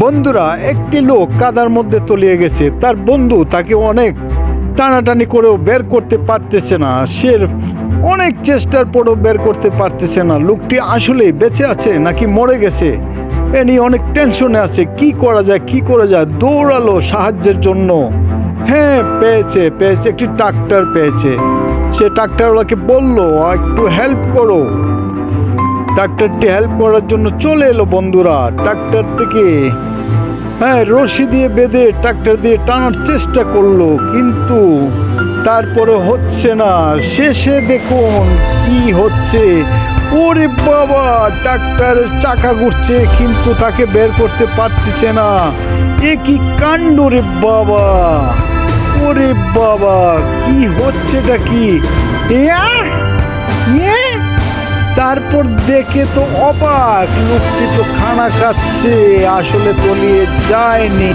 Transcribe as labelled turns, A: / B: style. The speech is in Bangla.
A: বন্ধুরা, একটি লোক কাদার মধ্যে তলিয়ে গেছে। তার বন্ধু তাকে অনেক টানাটানি করেও বের করতে পারতেছে না। সে অনেক চেষ্টার পরেও বের করতে পারতেছে না। লোকটি আসলেই বেঁচে আছে নাকি মরে গেছে? এ নিয়ে অনেক টেনশনে আছে। কি করা যায়, কি করা যায়? দৌড়ালো সাহায্যের জন্য। হ্যাঁ পেয়েছে পেয়েছে, একটি ট্রাক্টর পেয়েছে। সে ট্রাক্টরওয়ালাকে বলল, একটু হেল্প করো। ট্রাক্টরটি হেল্প করার জন্য চলে এলো বন্ধুরা ট্রাক্টর থেকে। হ্যাঁ রশি দিয়ে বেঁধে ট্রাক্টর দিয়ে টানার চেষ্টা করল, কিন্তু তারপরে হচ্ছে না। শেষে দেখুন কি হচ্ছে। ওরে বাবা ট্রাক্টরের চাকা ঘুরছে, কিন্তু তাকে বের করতে পারতেছে না। এ কি কাণ্ড রে বাবা। ওরে বাবা, কি হচ্ছেটা কি? ইয়ে? তারপর দেখে তো অবাক লোকটি তো খানা খাচ্ছে আসলে তলিয়ে যায়নি।